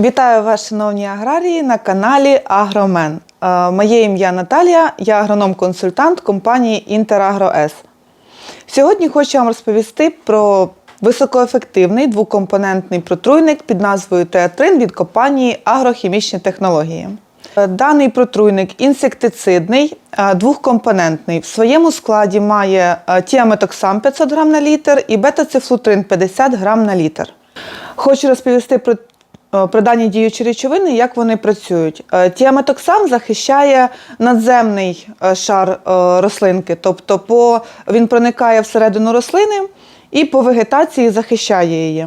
Вітаю вас, шановні аграрії, на каналі Агромен. Е, Моє ім'я Наталія, я агроном-консультант компанії Інтерагроес. Сьогодні хочу вам розповісти про високоефективний двокомпонентний протруйник під назвою Театрин від компанії Агрохімічні технології. Е, Даний протруйник інсектицидний, е, двохкомпонентний. В своєму складі має тіаметоксам 500 г на літр і бета-цифлутрин 50 г на літр. Хочу розповісти про про дані діючі речовини, як вони працюють. Е, Тіаметоксам захищає надземний е, шар е, рослинки, тобто по, він проникає всередину рослини і по вегетації захищає її.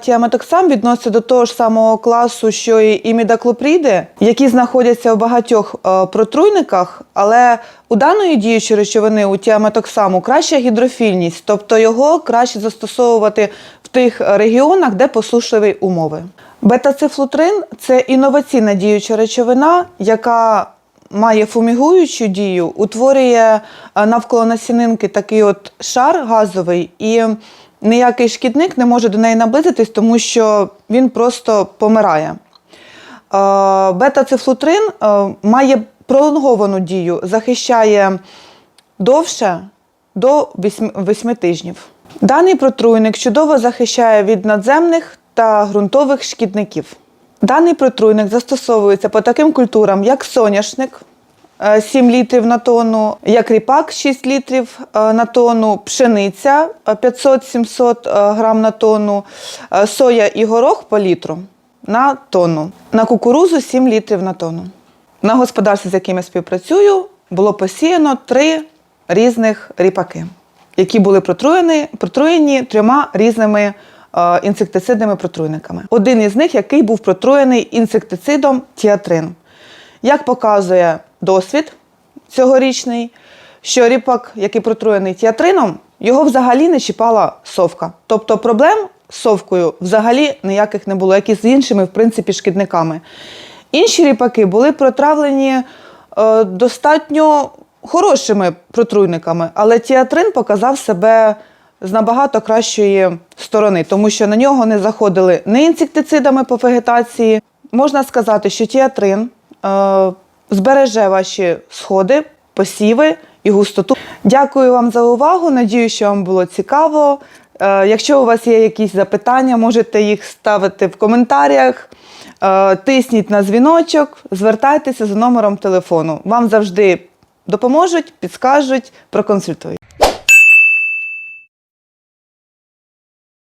Тіаметоксам відноситься до того ж самого класу, що і імідаклопріди, які знаходяться в багатьох е, протруйниках, але у даної діючої речовини у тіаметоксаму краща гідрофільність, тобто його краще застосовувати в тих регіонах, де посушливі умови. Бета-цифлутрин це інноваційна діюча речовина, яка має фумігуючу дію, утворює е, навколо насінинки такий от шар газовий, і ніякий шкідник не може до неї наблизитись, тому що він просто помирає. Е, Бета-цифлутрин е, має пролонговану дію, захищає довше до 8 тижнів. Даний протруйник чудово захищає від надземних та ґрунтових шкідників. Даний протруйник застосовується по таким культурам, як соняшник е, 7 літрів на тонну, як ріпак 6 літрів е, на тонну, пшениця е, 500-700 грам на тонну, е, соя і горох по літру на тонну, на кукурузу 7 літрів на тонну. На господарстві, з яким я співпрацюю, було посіяно три різних ріпаки, які були протруєні, протруєні трьома різними е, інсектицидними протруйниками. Один із них, який був протруєний інсектицидом тіатрин. Як показує досвід цьогорічний, що ріпак, який протруєний тіатрином, його взагалі не чіпала совка. Тобто проблем з совкою взагалі ніяких не було, як і з іншими, в принципі, шкідниками. Інші ріпаки були протравлені е, достатньо хорошими протруйниками, але тіатрин показав себе з набагато кращої сторони, тому що на нього не заходили не інсектицидами по вегетації. Можна сказати, що тіатрин е, збереже ваші сходи, посіви і густоту. Дякую вам за увагу. Надію, що вам було цікаво. Е, Якщо у вас є якісь запитання, можете їх ставити в коментарях. Е, Тисніть на дзвіночок, звертайтеся за номером телефону. Вам завжди допоможуть, підскажуть, проконсультують.